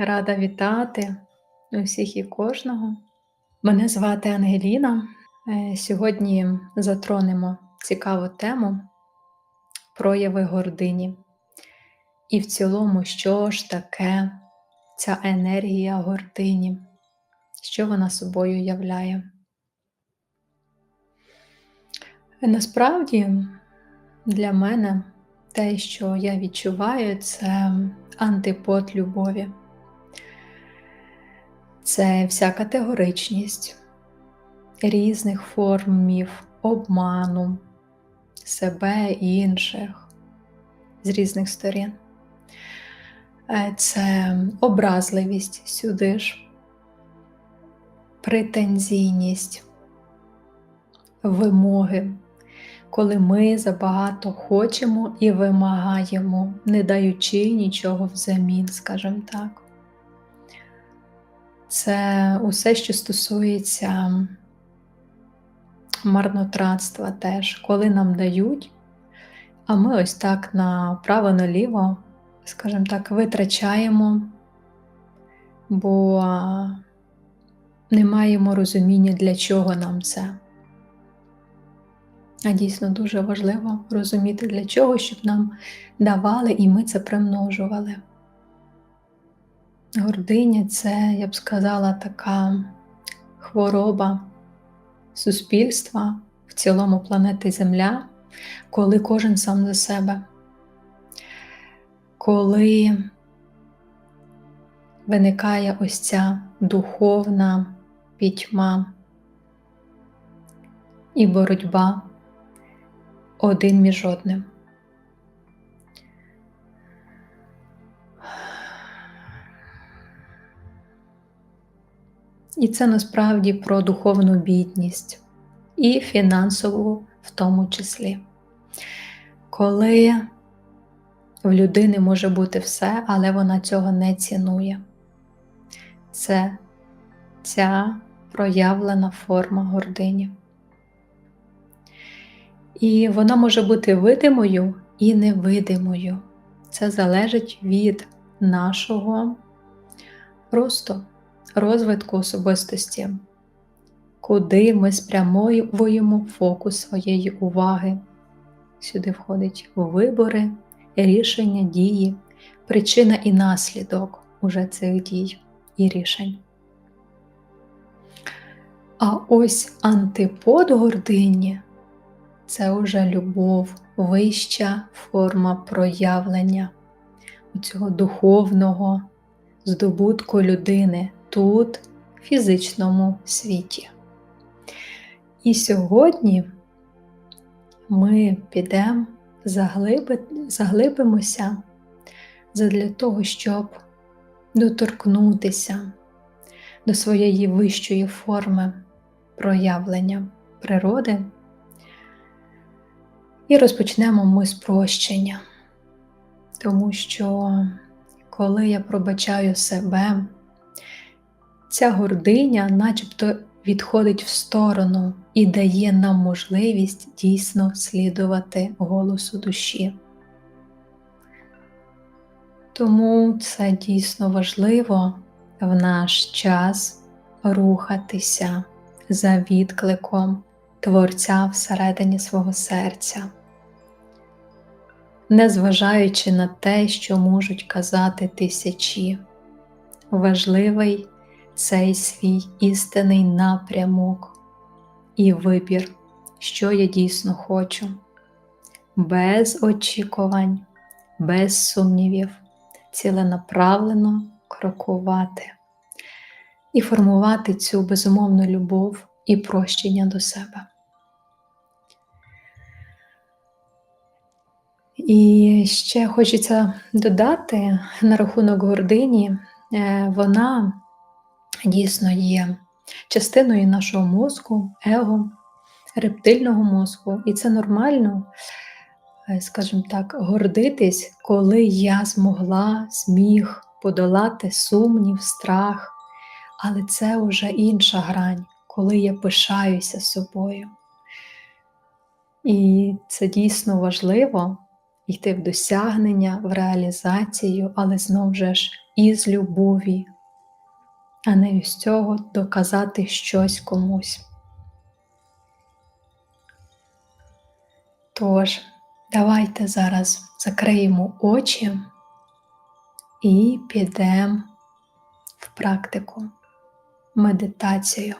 Рада вітати усіх і кожного. Мене звати Ангеліна. Е, Сьогодні затронемо цікаву тему прояви гордині. І в цілому, що ж таке ця енергія гордині, що вона собою являє. Насправді, для мене те, що я відчуваю, це антипод любові. Це вся категоричність різних формів обману себе і інших з різних сторін. Е, це образливість сюди ж, претензійність, вимоги, коли ми забагато хочемо і вимагаємо, не даючи нічого взамін, скажімо так. Це усе, що стосується марнотратства теж, коли нам дають, а ми ось так направо-наліво, скажімо так, витрачаємо, бо не маємо розуміння, для чого нам це. А дійсно дуже важливо розуміти, для чого, щоб нам давали і ми це примножували. Гординя це, я б сказала, така хвороба суспільства, в цілому планети Земля, коли кожен сам за себе, коли виникає ось ця духовна пітьма і боротьба один між одним. І це насправді про духовну бідність і фінансову в тому числі. Коли в людини може бути все, але вона цього не цінує. Це ця проявлена форма гордині. І вона може бути видимою і невидимою. Це залежить від нашого росту розвитку особистості, куди ми спрямовуємо фокус своєї уваги. Сюди входить вибори, рішення дії, причина і наслідок уже цих дій і рішень. А ось антипод гордині це вже любов, вища форма проявлення цього духовного здобутку людини тут, в фізичному світі. І сьогодні ми підемо, заглиби, заглибимося для того, щоб доторкнутися до своєї вищої форми проявлення природи. І розпочнемо ми з прощення, тому що коли я пробачаю себе, Ця гординя начебто відходить в сторону і дає нам можливість дійсно слідувати голосу душі. Тому це дійсно важливо в наш час рухатися за відкликом Творця всередині свого серця, незважаючи на те, що можуть казати тисячі, важливий цей свій істинний напрямок і вибір, що я дійсно хочу, без очікувань, без сумнівів, ціленаправлено крокувати і формувати цю безумовну любов і прощення до себе. І ще хочеться додати на рахунок гордині, е, вона дійсно є частиною нашого мозку, его, рептильного мозку. І це нормально, е, скажімо так, гордитись, коли я змогла, зміг подолати сумнів, страх. Але це вже інша грань, коли я пишаюся собою. І це дійсно важливо йти в досягнення, в реалізацію, але знову ж із любові, а не із цього доказати щось комусь. Тож, давайте зараз закриємо очі і підемо в практику, медитацію.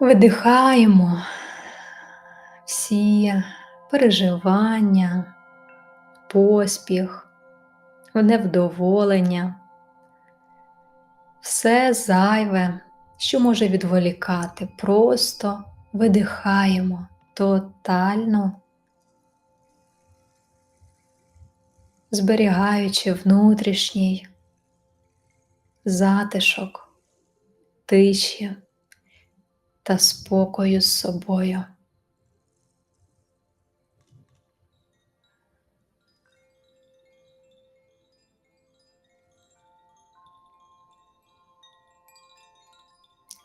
Видихаємо всі переживання, поспіх, невдоволення, все зайве, що може відволікати, просто видихаємо тотально, зберігаючи внутрішній затишок, тиші та спокою з собою.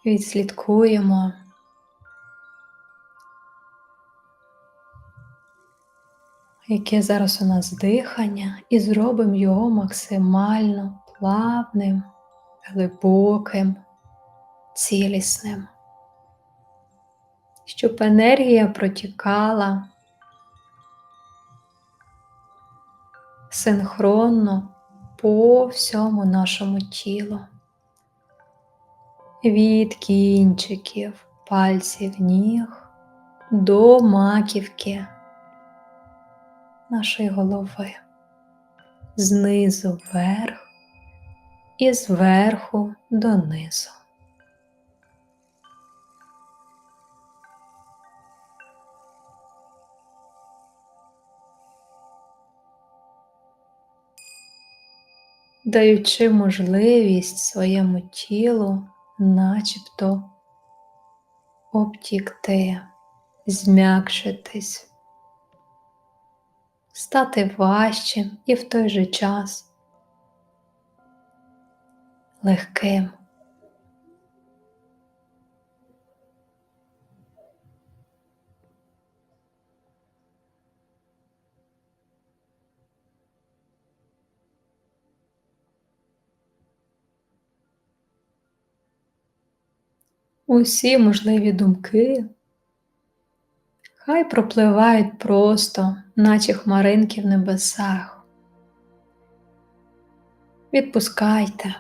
Відслідкуємо, яке зараз у нас дихання, і зробимо його максимально плавним, глибоким, цілісним. Щоб енергія протікала синхронно по всьому нашому тілу, від кінчиків, пальців ніг до маківки нашої голови, знизу вверх і зверху донизу. даючи можливість своєму тілу начебто обтікти, зм'якшитись, стати важчим і в той же час легким. Усі можливі думки, хай пропливають просто, наче хмаринки в небесах. Відпускайте.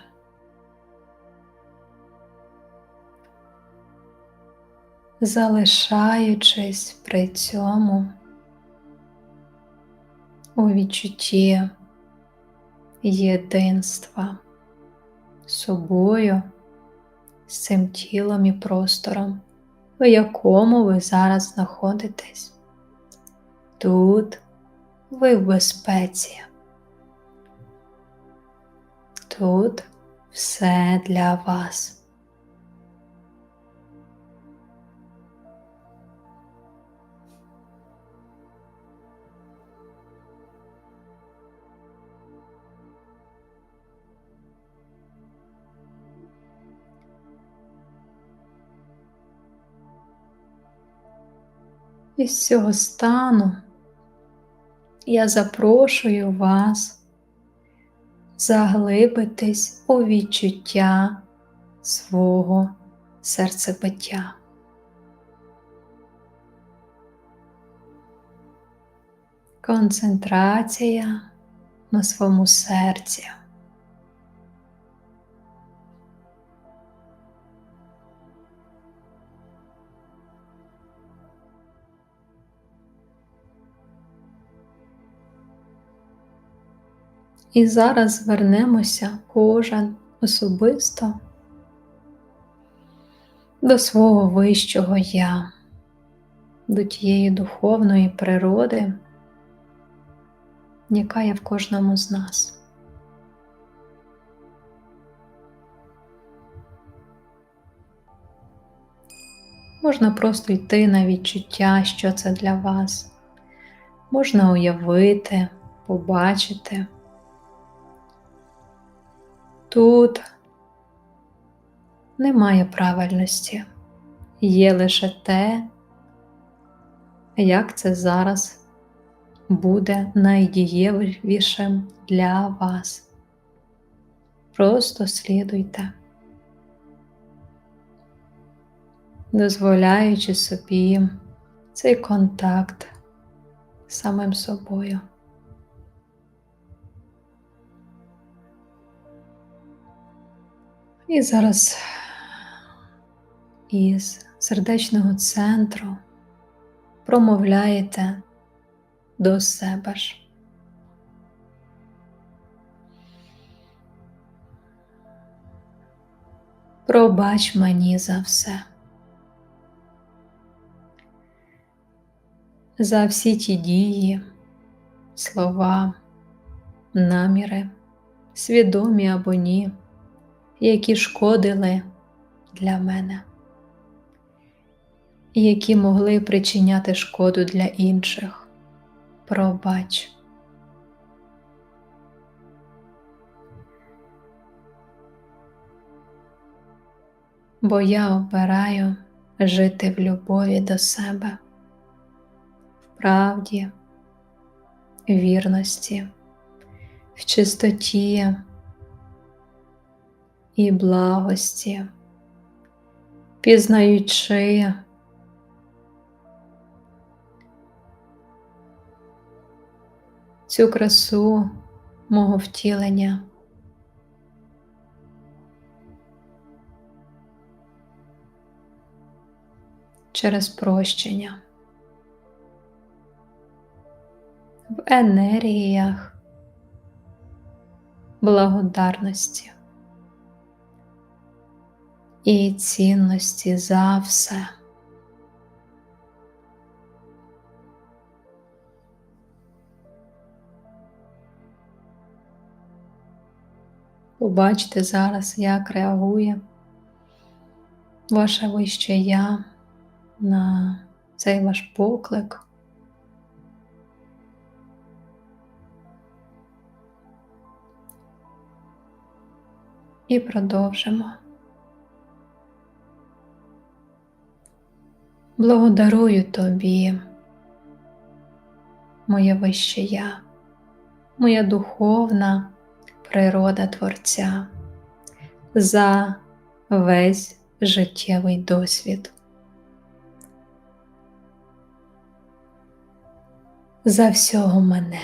Залишаючись при цьому у відчутті єдинства з собою з цим тілом і простором, в якому ви зараз знаходитесь. Тут ви в безпеці. Тут все для вас. Із цього стану я запрошую вас заглибитись у відчуття свого серцебиття. Концентрація на своєму серці. І зараз звернемося кожен особисто до свого вищого я, до тієї духовної природи, яка є в кожному з нас. Можна просто йти на відчуття, що це для вас, можна уявити, побачити. Тут немає правильності, є лише те, як це зараз буде найдієвішим для вас. Просто слідуйте, дозволяючи собі цей контакт з самим собою. І зараз із сердечного центру промовляєте до себе ж. Пробач мені за все, за всі ті дії, слова, наміри, свідомі або ні, які шкодили для мене які могли причиняти шкоду для інших. Пробач. Бо я обираю жити в любові до себе, в правді, вірності, в чистоті і благості, пізнаючи цю красу мого втілення. Через прощення в енергіях благодарності і цінності за все. Побачте зараз, як реагує ваше вище я на цей ваш поклик. І продовжимо. Благодарую тобі, моє вище я, моя духовна природа Творця за весь життєвий досвід. За всього мене.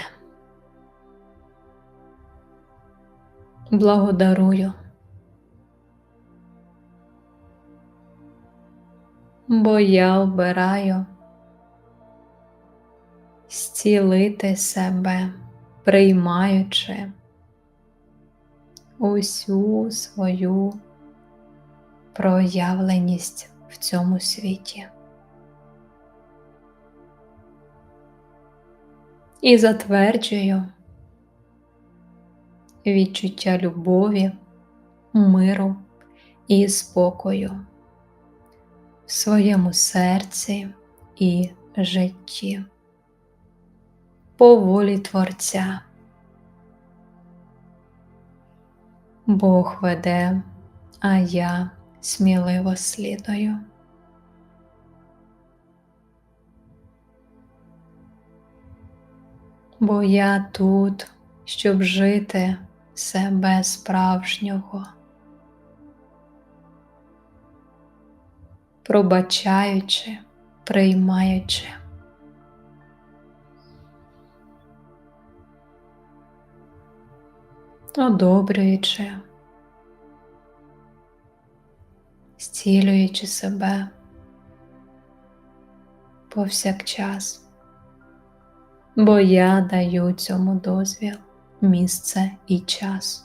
Благодарую, бо я обираю зцілити себе, приймаючи усю свою проявленість в цьому світі. І затверджую відчуття любові, миру і спокою в своєму серці і житті, по волі Творця. Бог веде, а я сміливо слідую. Бо я тут, щоб жити себе справжнього, пробачаючи, приймаючи. одобрюючи, зцілюючи себе повсякчас, бо я даю цьому дозвіл, місце і час.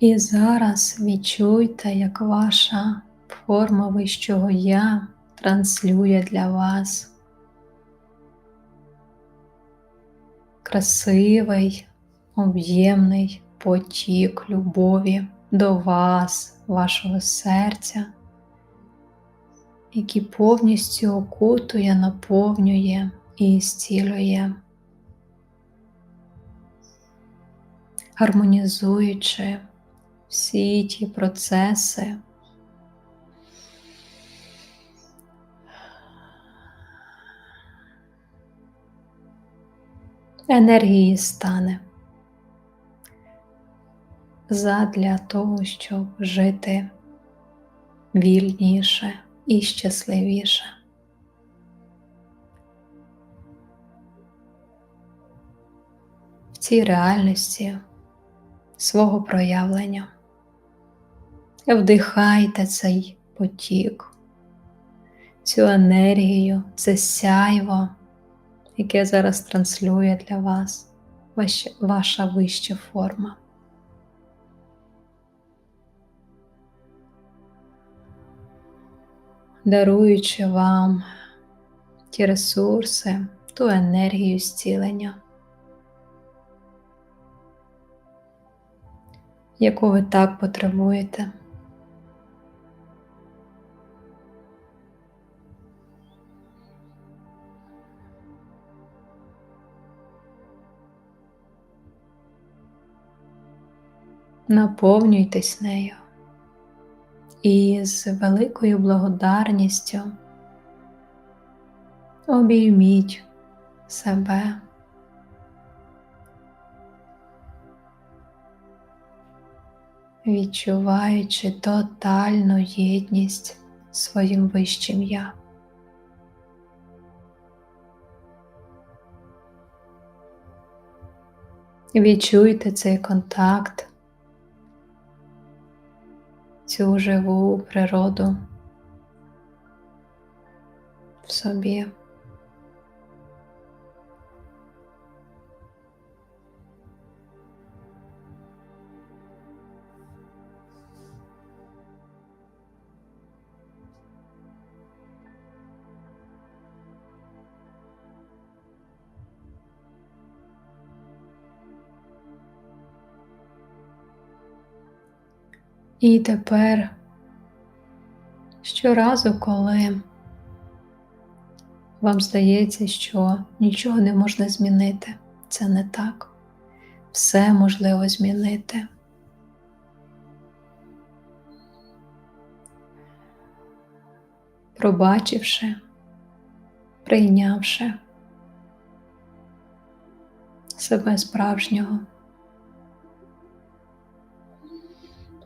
І зараз відчуйте, як ваша форма вищого я транслює для вас красивий, об'ємний потік любові до вас, вашого серця, який повністю окутує, наповнює і зцілює, гармонізуючи всі ті процеси. Енергії стане задля того, щоб жити вільніше і щасливіше. В цій реальності свого проявлення. Вдихайте цей потік, цю енергію, це сяйво, яке зараз транслює для вас ваша вища форма. даруючи вам ті ресурси, ту енергію зцілення, яку ви так потребуєте. Наповнюйтесь нею і з великою благодарністю обійміть себе. Відчуваючи тотальну єдність своїм вищим я. Відчуйте цей контакт цю живу природу в собі. І тепер щоразу, коли вам здається, що нічого не можна змінити, це не так. Все можливо змінити. Пробачивши, прийнявши себе справжнього.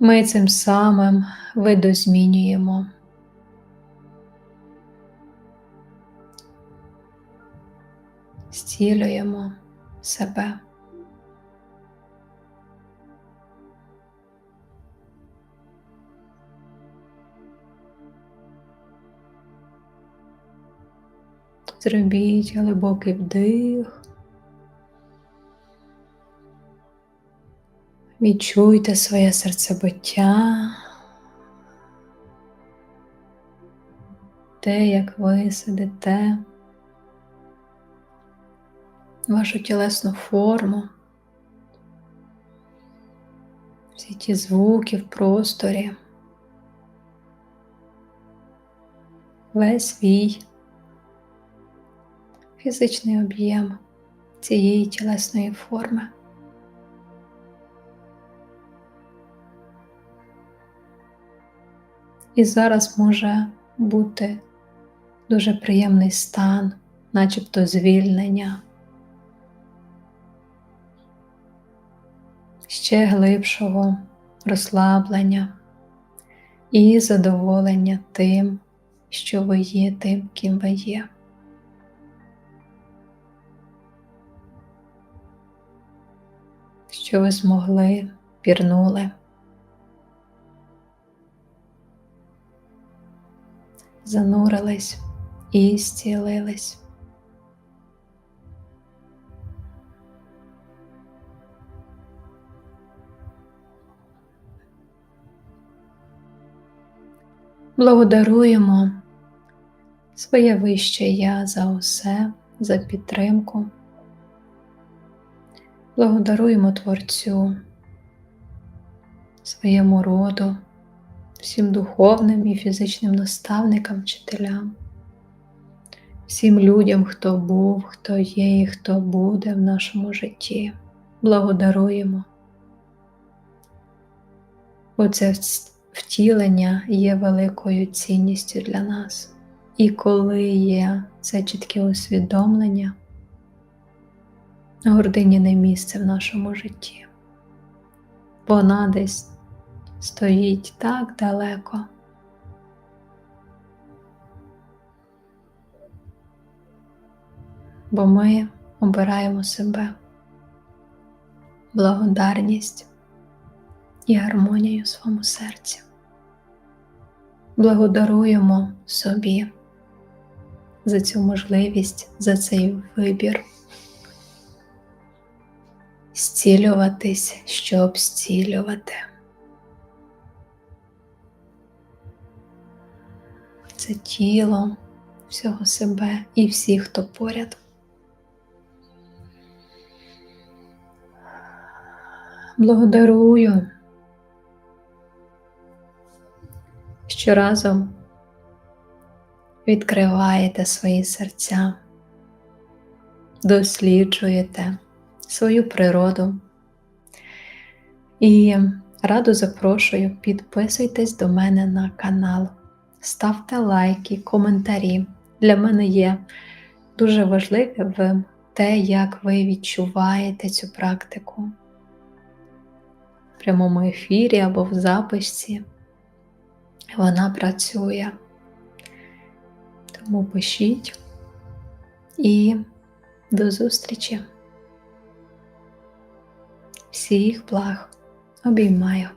Ми цим самим видозмінюємо. Зцілюємо себе. Зробіть глибокий вдих. Відчуйте своє серцебиття, те, як ви сидите, вашу тілесну форму, всі ті звуки в просторі, весь свій фізичний об'єм цієї тілесної форми. І зараз може бути дуже приємний стан, начебто звільнення, ще глибшого розслаблення і задоволення тим, що ви є тим, ким ви є. Що ви змогли, пірнули. Занурились і зцілились. Благодаруємо своє вище Я за усе, за підтримку. Благодаруємо Творцю, своєму роду всім духовним і фізичним наставникам, вчителям, всім людям, хто був, хто є і хто буде в нашому житті. Благодаруємо. Бо це втілення є великою цінністю для нас. І коли є це чітке усвідомлення, гордині не місце в нашому житті. Вона десь стоїть так далеко. Бо ми обираємо себе, благодарність і гармонію в своєму серці. Благодаруємо собі за цю можливість, за цей вибір зцілюватись, щоб зцілювати. Це тіло всього себе і всіх, хто поряд. Благодарую, що разом відкриваєте свої серця, досліджуєте свою природу. І радо запрошую, підписуйтесь до мене на канал, ставте лайки, коментарі. Для мене є дуже важливим те, як ви відчуваєте цю практику в прямому ефірі або в записі. Вона працює. Тому пишіть і до зустрічі. Всіх благ обіймаю.